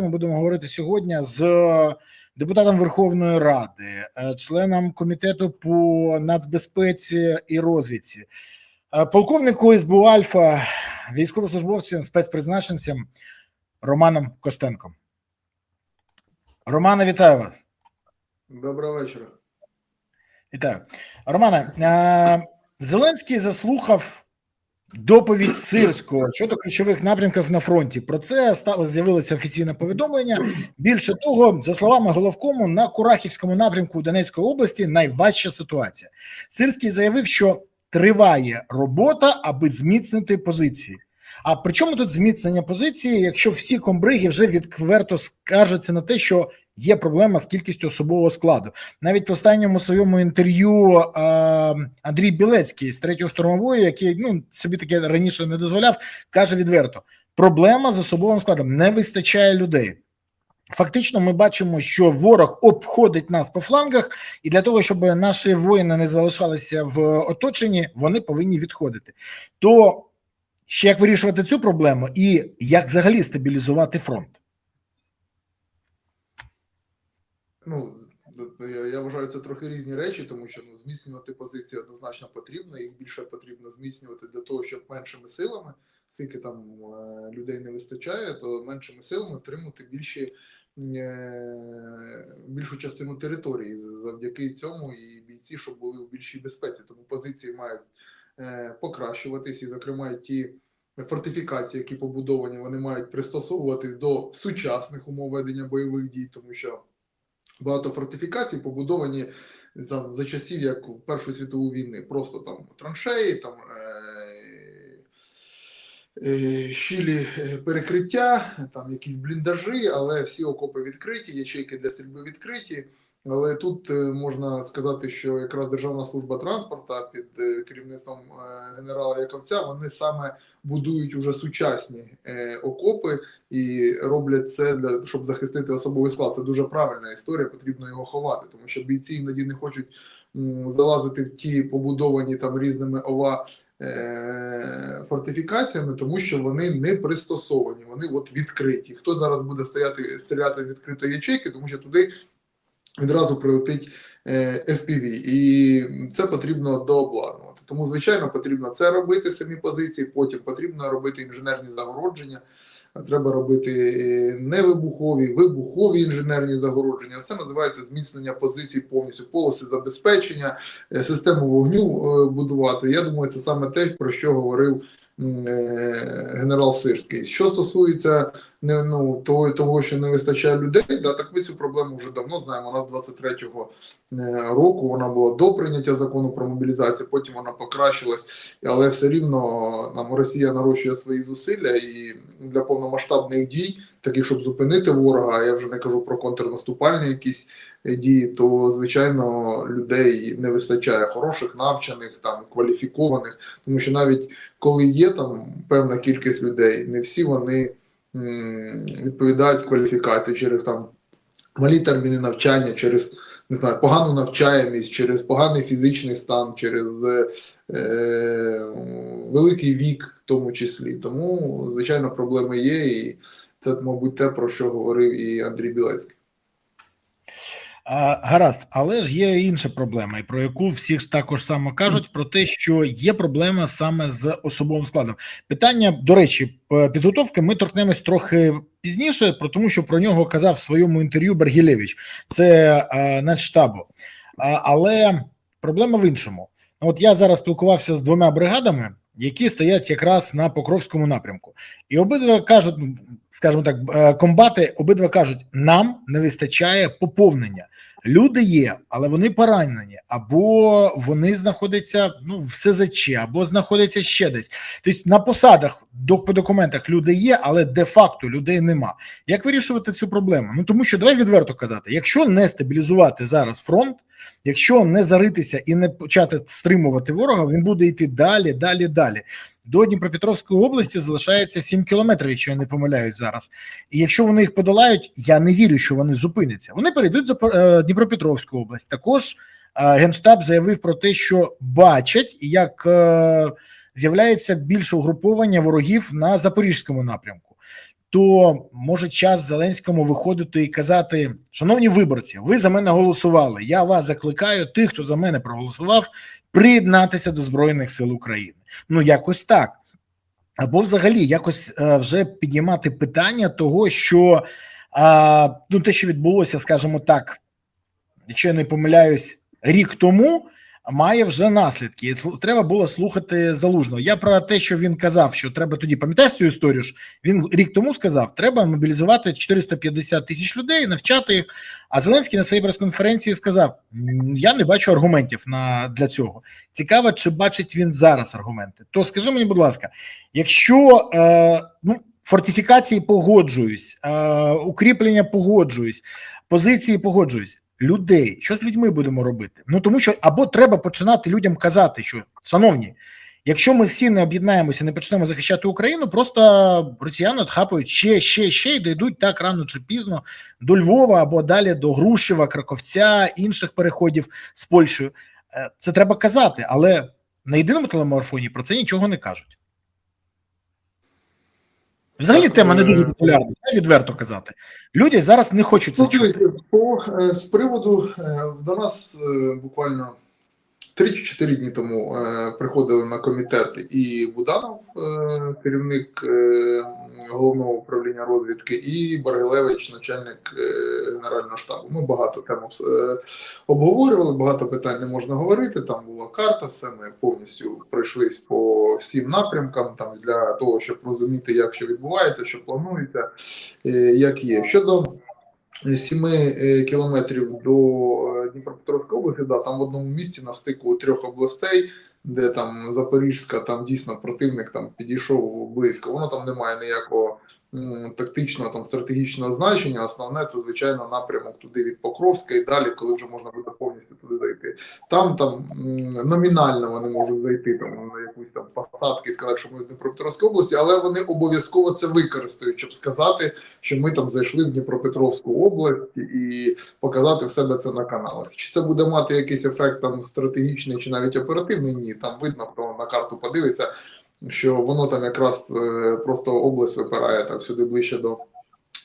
Ми будемо говорити сьогодні з депутатом Верховної Ради, е, членом комітету по нацбезпеці і розвідці, е, полковнику СБУ Альфа, військовослужбовцем, спецпризначенцем Романом Костенком. Романе, вітаю вас. Доброго вечора. Вітаю. Романе, е, Зеленський заслухав доповідь Сирського щодо ключових напрямків на фронті. Про це стало з'явилося офіційне повідомлення. Більше того, за словами головкому, на Курахівському напрямку Донецької області найважча ситуація. Сирський заявив, що триває робота, аби зміцнити позиції. А при чому тут зміцнення позиції, якщо всі комбриги вже відверто скаржаться на те, що є проблема з кількістю особового складу? Навіть в останньому своєму інтерв'ю е, Андрій Білецький з третьої штурмової, який ну собі таке раніше не дозволяв, каже відверто: проблема з особовим складом не вистачає людей. Фактично, ми бачимо, що ворог обходить нас по флангах, і для того, щоб наші воїни не залишалися в оточенні, вони повинні відходити. То ще як вирішувати цю проблему, і як взагалі стабілізувати фронт? Ну, я, я вважаю, це трохи різні речі, тому що ну, зміцнювати позиції однозначно потрібно, їх більше потрібно зміцнювати для того, щоб меншими силами, скільки там е, людей не вистачає, то меншими силами втримати більші, е, більшу частину території. Завдяки цьому і бійці, щоб були в більшій безпеці. Тому позиції мають е, покращуватись, і, зокрема, ті. Фортифікації, які побудовані, вони мають пристосовуватись до сучасних умов ведення бойових дій, тому що багато фортифікацій побудовані за, за часів як в Першу світову війни. Просто там траншеї, там е, е, щілі е, перекриття, там якісь бліндажі, але всі окопи відкриті, ячейки для стрільби відкриті. Але тут е, можна сказати, що якраз Державна служба транспорту під е, керівництвом е, генерала Яковця вони саме будують уже сучасні окопи і роблять це для щоб захистити особовий склад. Це дуже правильна історія. Потрібно його ховати, тому що бійці іноді не хочуть залазити в ті побудовані там різними ова. Фортифікаціями, тому що вони не пристосовані, вони от відкриті. Хто зараз буде стояти стріляти з відкритої ячейки, тому що туди відразу прилетить е, FPV, і це потрібно дообладнувати. Тому, звичайно, потрібно це робити самі позиції. Потім потрібно робити інженерні загородження. Треба робити е, невибухові, вибухові інженерні загородження. Це називається зміцнення позицій повністю полоси забезпечення, е, систему вогню будувати. Я думаю, це саме те, про що говорив генерал Сирський. Що стосується не ну того, того, що не вистачає людей, да так ми цю проблему вже давно знаємо. Вона з 23-го е, року вона була до прийняття закону про мобілізацію. Потім вона покращилась, але все рівно нам Росія нарощує свої зусилля і для повномасштабних дій, таких щоб зупинити ворога. Я вже не кажу про контрнаступальні якісь е, дії. То звичайно людей не вистачає хороших, навчених, там кваліфікованих, тому що навіть коли є там певна кількість людей, не всі вони м, відповідають кваліфікації через там малі терміни навчання, через не знаю, погану навчаємість, через поганий фізичний стан, через е, великий вік, в тому числі. Тому, звичайно, проблеми є, і це, мабуть, те, про що говорив і Андрій Білецький. Гаразд, але ж є інша проблема, і про яку всі ж також само кажуть, про те, що є проблема саме з особовим складом. Питання, до речі, підготовки ми торкнемось трохи пізніше, про тому, що про нього казав в своєму інтерв'ю Бергілевич, це а, начштабу. Але проблема в іншому. От я зараз спілкувався з двома бригадами, які стоять якраз на Покровському напрямку, і обидва кажуть, скажімо так, е, комбати обидва кажуть: нам не вистачає поповнення. Люди є, але вони поранені, або вони знаходяться ну в СЗЧ, або знаходяться ще десь. Тобто на посадах по документах люди є, але де-факто людей нема. Як вирішувати цю проблему? Ну тому що давай відверто казати: якщо не стабілізувати зараз фронт, якщо не заритися і не почати стримувати ворога, він буде йти далі, далі, далі. До Дніпропетровської області залишається 7 кілометрів, якщо я не помиляюсь зараз. І якщо вони їх подолають, я не вірю, що вони зупиняться. Вони перейдуть за е, Дніпропетровську область. Також е, генштаб заявив про те, що бачать, як е, з'являється більше угруповання ворогів на запорізькому напрямку. То може час Зеленському виходити і казати: шановні виборці, ви за мене голосували. Я вас закликаю, тих, хто за мене проголосував, приєднатися до Збройних сил України. Ну якось так. Або взагалі якось е, вже підіймати питання того, що ну, те, що відбулося, скажімо так, якщо я не помиляюсь, рік тому. Має вже наслідки. Треба було слухати залужного. Я про те, що він казав, що треба тоді пам'ятаєш цю історію. ж? Він рік тому сказав, треба мобілізувати 450 тисяч людей, навчати їх. А Зеленський на своїй прес-конференції сказав: я не бачу аргументів на для цього. Цікаво, чи бачить він зараз аргументи. То скажи мені, будь ласка, якщо е, ну, фортифікації погоджуюсь, е, укріплення погоджуюсь, позиції погоджуюсь. Людей, що з людьми будемо робити? Ну тому що або треба починати людям казати, що шановні, якщо ми всі не об'єднаємося, не почнемо захищати Україну, просто росіяни отхапають ще, ще, ще й дійдуть так рано чи пізно до Львова або далі до Грушева, Краковця, інших переходів з Польщею. Е, Це треба казати, але на єдиному телемарафоні про це нічого не кажуть. Взагалі Так, тема не е, дуже популярна, треба відверто казати. Люди зараз не хочуть це чути. по е, з приводу е, до нас е, буквально 3 чи 4 дні тому е, приходили на комітет і Буданов, е, керівник е, головного управління розвідки, і Баргилевич, начальник генерального штабу. Ми багато тем обговорювали, багато питань не можна говорити. Там була карта, все ми повністю пройшлись по всім напрямкам там для того, щоб розуміти, як що відбувається, що планується, як є. Щодо 7 е, кілометрів до Дніпропетровської області, да, там в одному місці на стику трьох областей, де там Запорізька, там дійсно противник там підійшов близько. Воно там немає ніякого тактичного там стратегічного значення. Основне це звичайно напрямок туди від Покровська і далі, коли вже можна буде повністю туди зайти. Там там номінально вони можуть зайти там на якусь там посадки сказати, що ми в Дніпропетровській області, але вони обов'язково це використають, щоб сказати, що ми там зайшли в Дніпропетровську область і показати в себе це на каналах. Чи це буде мати якийсь ефект там стратегічний чи навіть оперативний? Ні, там видно, хто на карту подивиться, що воно там якраз е, просто область випирає так сюди ближче до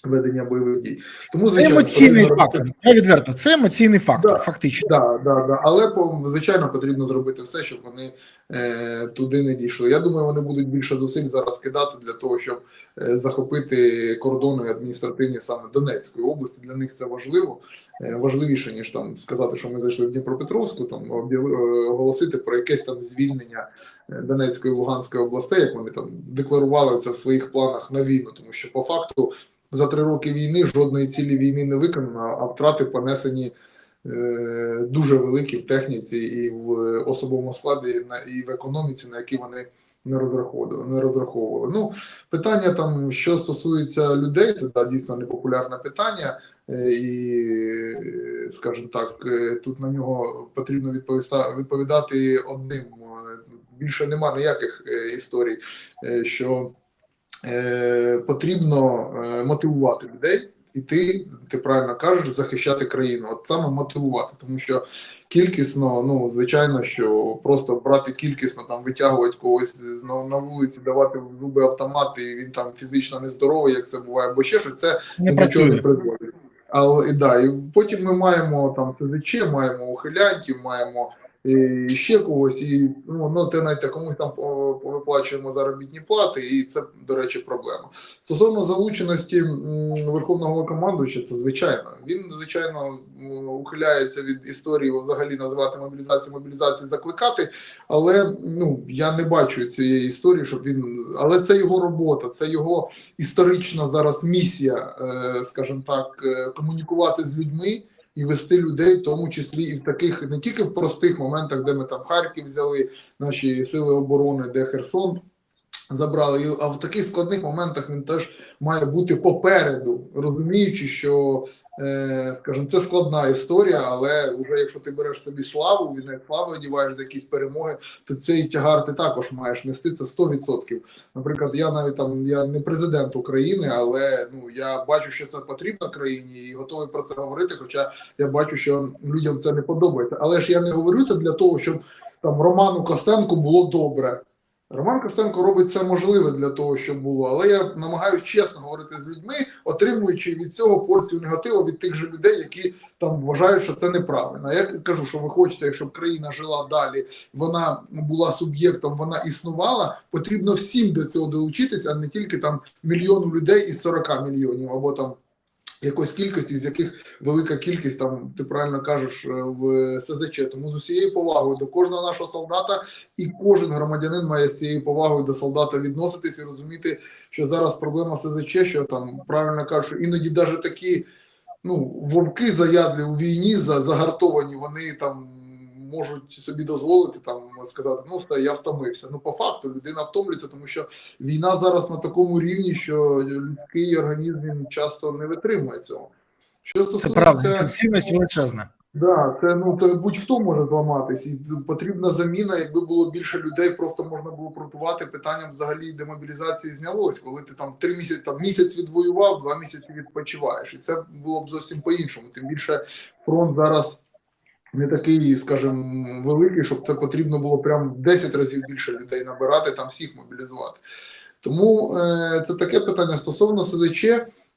ведення бойових дій. Тому Це емоційний потрібно фактор. Я відверто, це емоційний фактор, Да. фактично. Да, да, да. Але по- звичайно потрібно зробити все, щоб вони е, туди не дійшли. Я думаю, вони будуть більше зусиль зараз кидати для того, щоб е, захопити кордони адміністративні саме Донецької області. Для них це важливо, е, важливіше ніж там сказати, що ми зайшли в Дніпропетровську, там е, оголосити про якесь там звільнення е, Донецької Луганської областей, як вони там декларували це в своїх планах на війну, тому що по факту. За три роки війни жодної цілі війни не виконано, а втрати понесені е, дуже великі в техніці і в особовому складі, і на- і в економіці, на які вони не розраховували. Не розраховували. Ну, питання там, що стосується людей, це да, дійсно непопулярне питання, е, і, скажімо так, е, тут на нього потрібно відповідати одним. Більше нема ніяких історій, що е, потрібно е, мотивувати людей. І ти, ти правильно кажеш, захищати країну. От саме мотивувати, тому що кількісно, ну звичайно, що просто брати кількісно, там витягувати когось на, вулиці, давати в зуби автомати, і він там фізично нездоровий, як це буває, або ще щось, це Не ні до чого не призводить. Але і да, і потім ми маємо там СЗЧ, маємо ухилянтів, маємо і ще когось, і ну, ну те знаєте, комусь там повиплачуємо заробітні плати, і це, до речі, проблема. Стосовно залученості верховного командувача, це звичайно. Він звичайно ухиляється від історії взагалі називати мобілізацію, мобілізацію, закликати. Але ну я не бачу цієї історії, щоб він. Але це його робота, це його історична зараз місія, е, скажімо так, е, комунікувати з людьми і вести людей, в тому числі і в таких не тільки в простих моментах, де ми там Харків взяли, наші сили оборони, де Херсон. Забрали, а в таких складних моментах він теж має бути попереду, розуміючи, що, е, скажімо, це складна історія, але вже якщо ти береш собі славу, як славу одіваєш за якісь перемоги, то цей тягар ти також маєш нести це 100%. Наприклад, я навіть там я не президент України, але ну я бачу, що це потрібно країні і готовий про це говорити. Хоча я бачу, що людям це не подобається. Але ж я не говорю це для того, щоб там Роману Костенку було добре. Роман Костенко робить все можливе для того, щоб було, але я намагаюся чесно говорити з людьми, отримуючи від цього порцію негативу від тих же людей, які там вважають, що це неправильно. Я кажу, що ви хочете, щоб країна жила далі, вона була суб'єктом, вона існувала. Потрібно всім до цього долучитися, а не тільки там мільйону людей із 40 мільйонів або там. Якоїсь кількості, з яких велика кількість там ти правильно кажеш е, в СЗЧ. Тому з усією повагою до кожного нашого солдата і кожен громадянин має з цією повагою до солдата відноситись і розуміти, що зараз проблема СЗЧ, що там правильно кажуть, іноді навіть такі ну вовки заядлі у війні за загартовані, вони там можуть собі дозволити там сказати, ну все, я втомився. Ну по факту людина втомлюється, тому що війна зараз на такому рівні, що людський організм часто не витримує цього. Що Це стосується правда, інтенсивність величезна. Да, це ну це будь-хто може зламатись, і потрібна заміна. Якби було більше людей, просто можна було протувати питанням взагалі демобілізації знялось, коли ти там три місяці там місяць відвоював, два місяці відпочиваєш, і це було б зовсім по-іншому. Тим більше фронт зараз не такий, скажімо, великий, щоб це потрібно було прям в 10 разів більше людей набирати, там всіх мобілізувати. Тому е, це таке питання стосовно СЗЧ.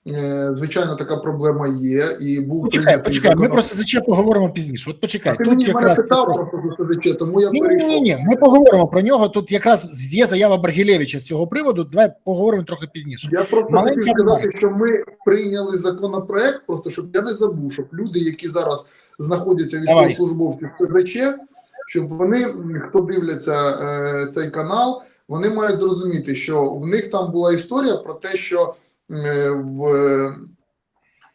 Е, звичайно, така проблема є, і був Почекай, почекай, ми про СЗЧ поговоримо пізніше. От а почекай, ти тут мені якраз питав про СЗЧ, тому я Ні, перейшов. ні, ні, ми поговоримо про нього. Тут якраз є заява Баргілєвича з цього приводу. Давай поговоримо трохи пізніше. Я просто Маленька хотів сказати, що ми прийняли законопроект, просто щоб я не забув, щоб люди, які зараз знаходяться військовослужбовці в СЗЧ, щоб вони, хто дивляться е, цей канал, вони мають зрозуміти, що в них там була історія про те, що е, в,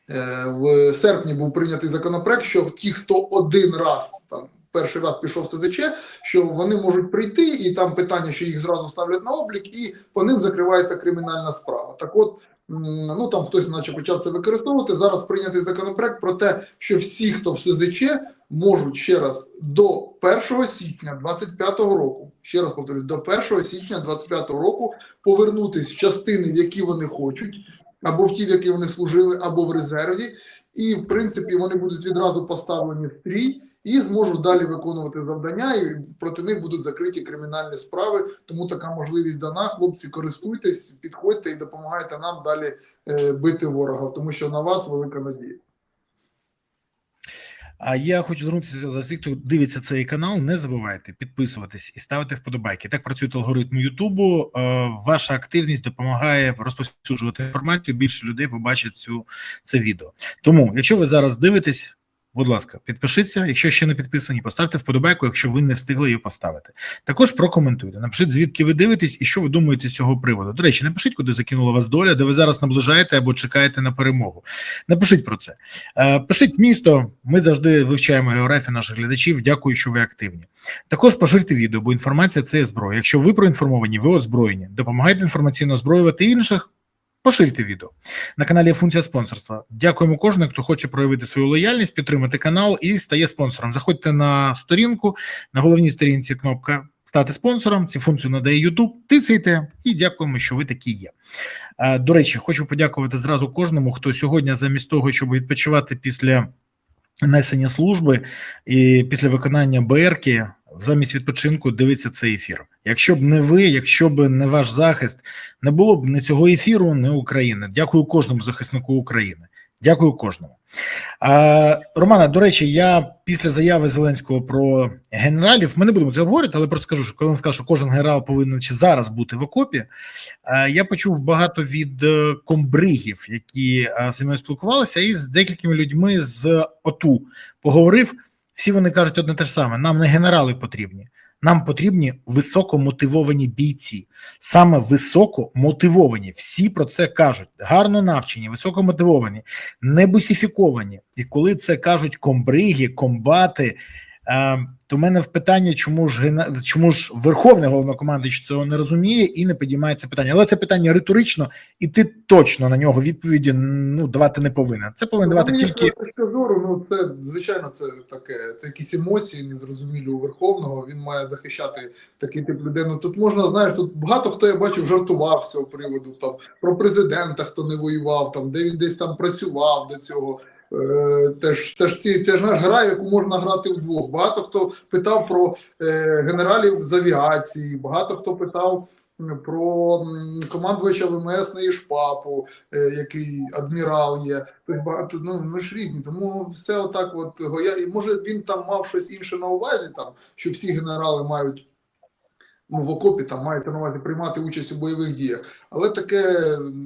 е, в серпні був прийнятий законопроект, що ті, хто один раз там. Перший раз пішов в СЗЧ, що вони можуть прийти, і там питання, що їх зразу ставлять на облік, і по ним закривається кримінальна справа. Так от, ну там хтось, наче почав це використовувати. Зараз прийнятий законопроект про те, що всі, хто в СЗЧ, можуть ще раз до 1 січня 25-го року, ще раз повторюсь, до 1 січня 25-го року повернутись в частини, в які вони хочуть, або в ті, в які вони служили, або в резерві, і в принципі вони будуть відразу поставлені в стрій і зможуть далі виконувати завдання, і проти них будуть закриті кримінальні справи. Тому така можливість дана. Хлопці, користуйтесь, підходьте і допомагайте нам далі е, бити ворога, тому що на вас велика надія. А я хочу звернутися до всіх, хто дивиться цей канал. Не забувайте підписуватись і ставити вподобайки. Так працюють алгоритми Ютубу. Е, Ваша активність допомагає розповсюджувати інформацію. Більше людей побачить цю це відео. Тому, якщо ви зараз дивитесь. Будь ласка, підпишіться. Якщо ще не підписані, поставте вподобайку, якщо ви не встигли її поставити. Також прокоментуйте. Напишіть, звідки ви дивитесь і що ви думаєте з цього приводу. До речі, напишіть, куди закинула вас доля, де ви зараз наближаєте або чекаєте на перемогу. Напишіть про це. Е, Пишіть місто. Ми завжди вивчаємо географію наших глядачів. Дякую, що ви активні. Також поширте відео, бо інформація це зброя. Якщо ви проінформовані, ви озброєні. Допомагайте інформаційно озброювати інших. Поширте відео на каналі функція спонсорства. Дякуємо кожному, хто хоче проявити свою лояльність, підтримати канал і стає спонсором. Заходьте на сторінку на головній сторінці кнопка стати спонсором. Цю функцію надає YouTube. Тицяйте і дякуємо, що ви такі є. Е, До речі, хочу подякувати зразу кожному, хто сьогодні, замість того, щоб відпочивати після несення служби і після виконання БРки, замість відпочинку дивиться цей ефір. Якщо б не ви, якщо б не ваш захист, не було б ні цього ефіру, ні України. Дякую кожному захиснику України. Дякую кожному. А, Романа, до речі, я після заяви Зеленського про генералів, ми не будемо це обговорювати, але просто скажу, що коли він сказав, що кожен генерал повинен ще зараз бути в окопі, я почув багато від е, комбригів, які а, зі мною спілкувалися, і з декількими людьми з ОТУ поговорив. Всі вони кажуть одне те ж саме: нам не генерали потрібні. Нам потрібні високомотивовані бійці, саме високомотивовані. Всі про це кажуть. Гарно навчені, високомотивовані, не бусифіковані. І коли це кажуть комбриги, комбати, то в мене в питання, чому ж чому ж Верховний головнокомандуючий цього не розуміє і не підіймається питання. Але це питання риторично, і ти точно на нього відповіді ну давати не повинен. Це повинен давати Ну, мені тільки. з точки зору, ну це звичайно, це таке, це якісь емоції незрозумілі у Верховного. Він має захищати такий тип людей. Ну тут можна, знаєш, тут багато хто я бачив, жартував з цього приводу. Там про президента, хто не воював, там де він десь там працював до цього. Е, Теж, теж ці, це ж наш гра, яку можна грати вдвох. Багато хто питав про е, генералів з авіації, багато хто питав про командувача ВМС на Ішпапу, е, який адмірал є. Багато, ну, ми ж різні, тому все отак от. І може він там мав щось інше на увазі, там, що всі генерали мають ну, в окопі там маєте на увазі приймати участь у бойових діях. Але таке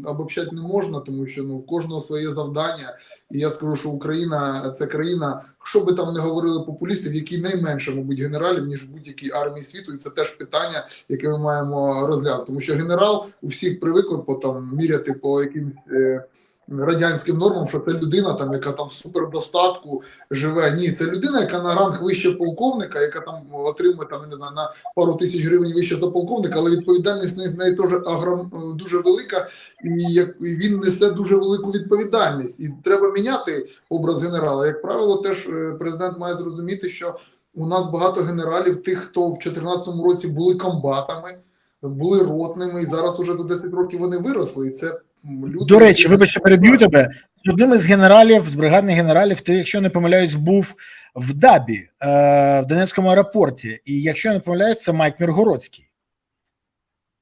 обобщати не можна, тому що ну в кожного своє завдання. І я скажу, що Україна це країна, що би там не говорили популісти, в якій найменше, мабуть, генералів, ніж в будь-якій армії світу, і це теж питання, яке ми маємо розглянути. Тому що генерал у всіх привикли по там міряти по якимсь. Е, Радянським нормам, що це людина, там, яка там в супердостатку живе. Ні, це людина, яка на ранг вище полковника, яка там отримує там, не знаю, на пару тисяч гривень вище за полковника, але відповідальність на неї теж агром, дуже велика, і він несе дуже велику відповідальність. І треба міняти образ генерала. Як правило, теж е, президент має зрозуміти, що у нас багато генералів, тих, хто в 2014 році були комбатами, були ротними, і зараз уже за 10 років вони виросли. І це люди. До речі, вибачте, переб'ю тебе. З одним із генералів, з бригадних генералів, ти, якщо не помиляюсь, був в Дабі е, в Донецькому аеропорті. І якщо я не помиляюсь, це Майк Міргородський.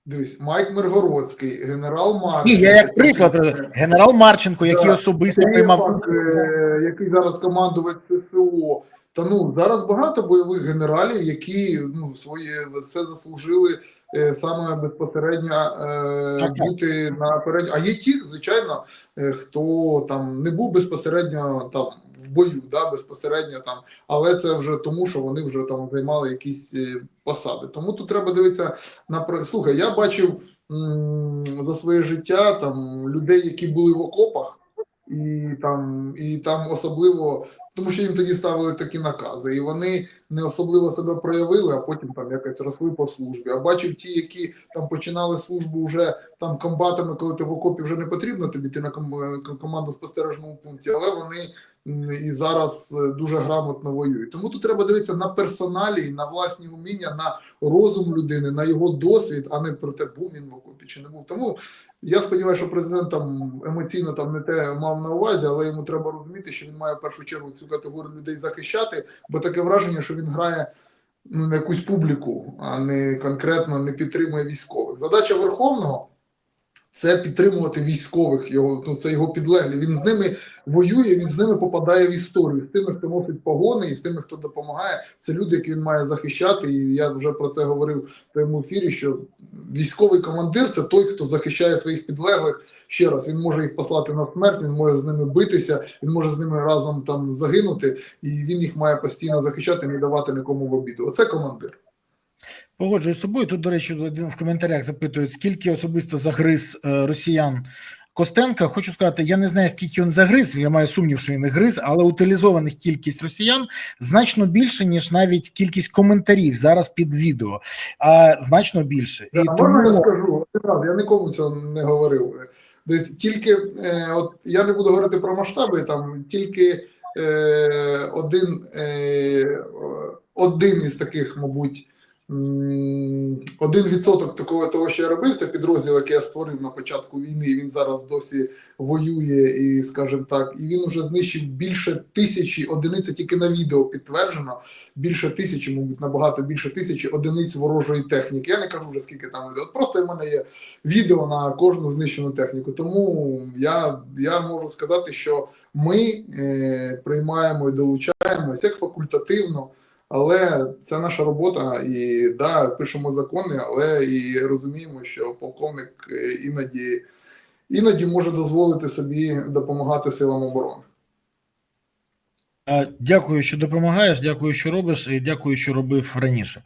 Дивись, Майк Миргородський, генерал Маршал. Ні, я як приклад, генерал Марченко, який Да. особисто приймав е, який зараз командувач ССО. Та ну зараз багато бойових генералів, які ну своє все заслужили саме безпосередньо е, Так, так. бути на перед. А є ті, звичайно, е, хто там не був безпосередньо там в бою, да, безпосередньо там, але це вже тому, що вони вже там займали якісь е, посади. Тому тут треба дивитися на слухай. Я бачив за своє життя там людей, які були в окопах і там, і там особливо, тому що їм тоді ставили такі накази, і вони не особливо себе проявили, а потім там якось росли по службі. А бачив ті, які там починали службу вже там комбатами, коли ти в окопі вже не потрібно тобі, ти на ком- команду спостережному пункті, але вони і зараз е, дуже грамотно воюють. Тому тут треба дивитися на персоналі, на власні уміння, на розум людини, на його досвід, а не про те, був він в окопі чи не був. Тому я сподіваюся, що президент там емоційно там не те мав на увазі, але йому треба розуміти, що він має в першу чергу цю категорію людей захищати, бо таке враження, що він грає ну, на якусь публіку, а не конкретно не підтримує військових. Задача Верховного це підтримувати військових, його ну це його підлеглі. Він з ними воює, він з ними попадає в історію. З тими, хто носить погони, і з тими, хто допомагає. Це люди, які він має захищати. І я вже про це говорив в твоєму ефірі. Що військовий командир це той, хто захищає своїх підлеглих. Ще раз він може їх послати на смерть, він може з ними битися, він може з ними разом там загинути, і він їх має постійно захищати, не давати нікому в обіду. Оце командир. Погоджуюсь з тобою. Тут, до речі, один в коментарях запитують, скільки особисто загриз е, росіян Костенка. Хочу сказати, я не знаю, скільки він загриз. Я маю сумнів, що він не гриз, але утилізованих кількість росіян значно більше, ніж навіть кількість коментарів зараз під відео, а значно більше. І можна я скажу? Я нікому цього не говорив. Десь тільки е, от я не буду говорити про масштаби, там тільки е, один, е, один із таких, мабуть, один відсоток такого того, що я робив, це підрозділ, який я створив на початку війни. Він зараз досі воює і, скажімо так, і він вже знищив більше тисячі одиниць тільки на відео підтверджено. Більше тисячі, мабуть, набагато більше тисячі одиниць ворожої техніки. Я не кажу вже скільки там людей. От просто в мене є відео на кожну знищену техніку. Тому я, я можу сказати, що ми е, приймаємо і долучаємось як факультативно. Але це наша робота, і да, пишемо закони, але і розуміємо, що полковник е, іноді, іноді може дозволити собі допомагати силам оборони. Дякую, що допомагаєш. Дякую, що робиш, і дякую, що робив раніше.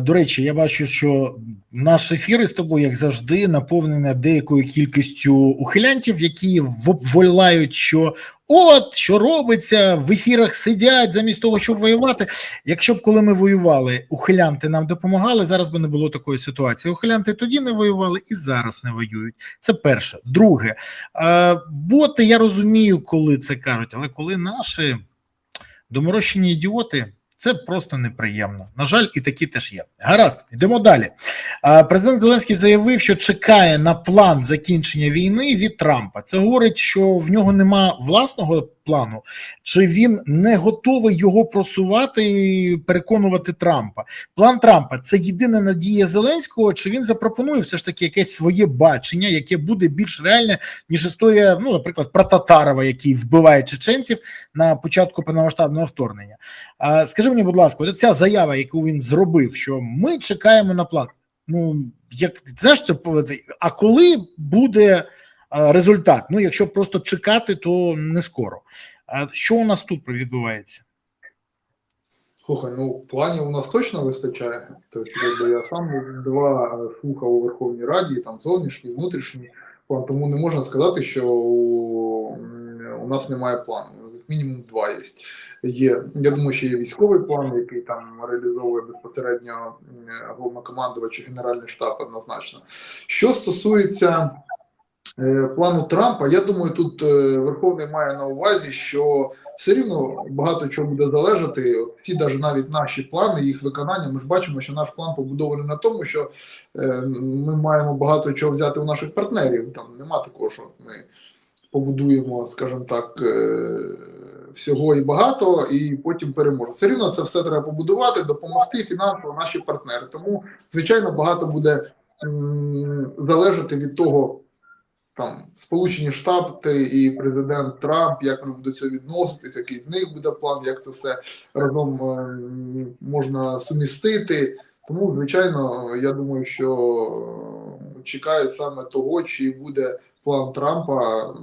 До речі, я бачу, що наш ефір з тобою, як завжди, наповнений деякою кількістю ухилянтів, які волають, що от що робиться, в ефірах сидять замість того, щоб воювати. Якщо б коли ми воювали, ухилянти нам допомагали, зараз би не було такої ситуації. Ухилянти тоді не воювали і зараз не воюють. Це перше. Друге, е, боти я розумію, коли це кажуть, але коли наші доморощені ідіоти. Це просто неприємно. На жаль, і такі теж є. Гаразд, йдемо далі. Президент Зеленський заявив, що чекає на план закінчення війни від Трампа. Це говорить, що в нього нема власного плану, чи він не готовий його просувати і переконувати Трампа? План Трампа це єдина надія Зеленського, чи він запропонує все ж таки якесь своє бачення, яке буде більш реальне, ніж історія, ну, наприклад, про Татарова, який вбиває чеченців на початку повномасштабного вторгнення. А, скажи мені, будь ласка, от ця заява, яку він зробив, що ми чекаємо на план. Ну як знаєш, це а коли буде результат? Ну, якщо просто чекати, то не скоро. А що у нас тут відбувається? Слухай, ну планів у нас точно вистачає. Тобто, я сам два е, слухав у Верховній Раді, там зовнішній, внутрішній план, тому не можна сказати, що у нас немає плану. Мінімум два є. Є, я думаю, що є військовий план, який там реалізовує безпосередньо м, головнокомандувач і Генеральний штаб однозначно. Що стосується е, плану Трампа, я думаю, тут е, Верховний має на увазі, що все рівно багато чого буде залежати. Ці навіть навіть наші плани, їх виконання. Ми ж бачимо, що наш план побудований на тому, що е, ми маємо багато чого взяти у наших партнерів. Там нема такого, що ми побудуємо, скажімо так, е, всього і багато, і потім переможемо. Все рівно це все треба побудувати, допомогти фінансово наші партнери. Тому, звичайно, багато буде залежати від того там Сполучені Штати і президент Трамп, як вони до цього відноситись, який з них буде план, як це все разом е, можна сумістити. Тому, звичайно, я думаю, що чекають саме того, чи буде план Трампа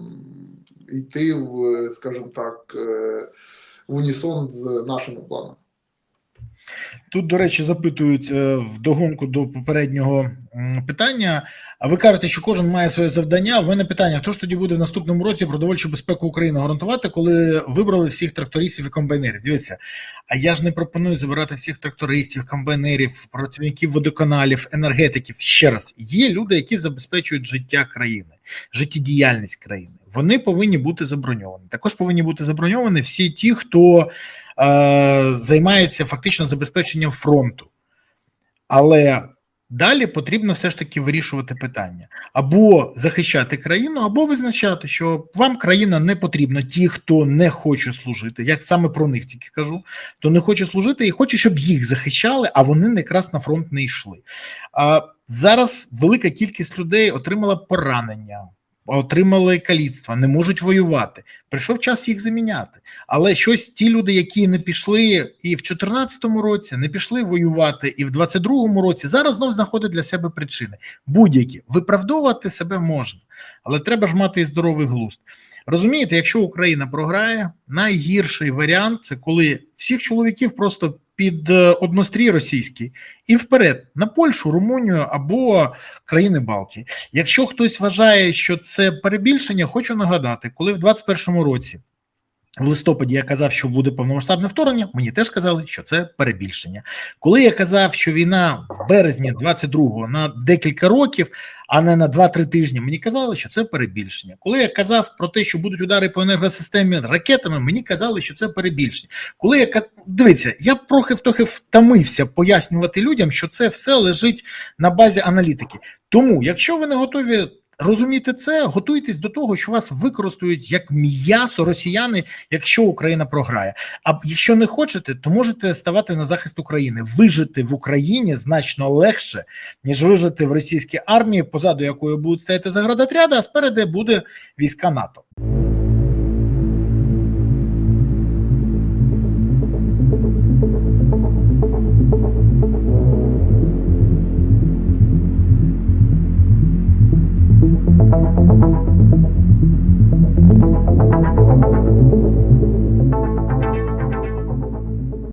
йти в, скажімо так, е, в унісон з нашими планами. Тут, до речі, запитують е, вдогонку до попереднього питання. А ви кажете, що кожен має своє завдання. В мене питання: хто ж тоді буде в наступному році продовольчу безпеку України гарантувати, коли вибрали всіх трактористів і комбайнерів? Дивіться, а я ж не пропоную забирати всіх трактористів, комбайнерів, працівників водоканалів, енергетиків. Ще раз, є люди, які забезпечують життя країни, життєдіяльність країни. Вони повинні бути заброньовані. Також повинні бути заброньовані всі ті, хто е, займається фактично забезпеченням фронту. Але далі потрібно все ж таки вирішувати питання або захищати країну, або визначати, що вам країна не потрібна. Ті, хто не хоче служити, як саме про них тільки кажу, то не хоче служити і хоче, щоб їх захищали, а вони якраз на фронт не йшли. А зараз велика кількість людей отримала поранення. Отримали каліцтва, не можуть воювати. Прийшов час їх заміняти. Але щось ті люди, які не пішли і в 2014 році, не пішли воювати, і в 2022 році зараз знов знаходять для себе причини. Будь-які виправдовувати себе можна, але треба ж мати і здоровий глузд. Розумієте, якщо Україна програє, найгірший варіант це коли всіх чоловіків просто під е, однострій російський і вперед на Польщу, Румунію або країни Балтії. Якщо хтось вважає, що це перебільшення, хочу нагадати, коли в 2021 році. В листопаді я казав, що буде повномасштабне вторгнення. Мені теж казали, що це перебільшення. Коли я казав, що війна в березні 22-го на декілька років, а не на 2-3 тижні, мені казали, що це перебільшення. Коли я казав про те, що будуть удари по енергосистемі ракетами, мені казали, що це перебільшення. Коли я дивіться, я трохи трохи втомився пояснювати людям, що це все лежить на базі аналітики. Тому, якщо ви не готові. Розуміти це, готуйтесь до того, що вас використають як м'ясо росіяни, якщо Україна програє. А якщо не хочете, то можете ставати на захист України. Вижити в Україні значно легше, ніж вижити в російській армії, позаду якої будуть стояти заградотряди, а спереду буде війська НАТО.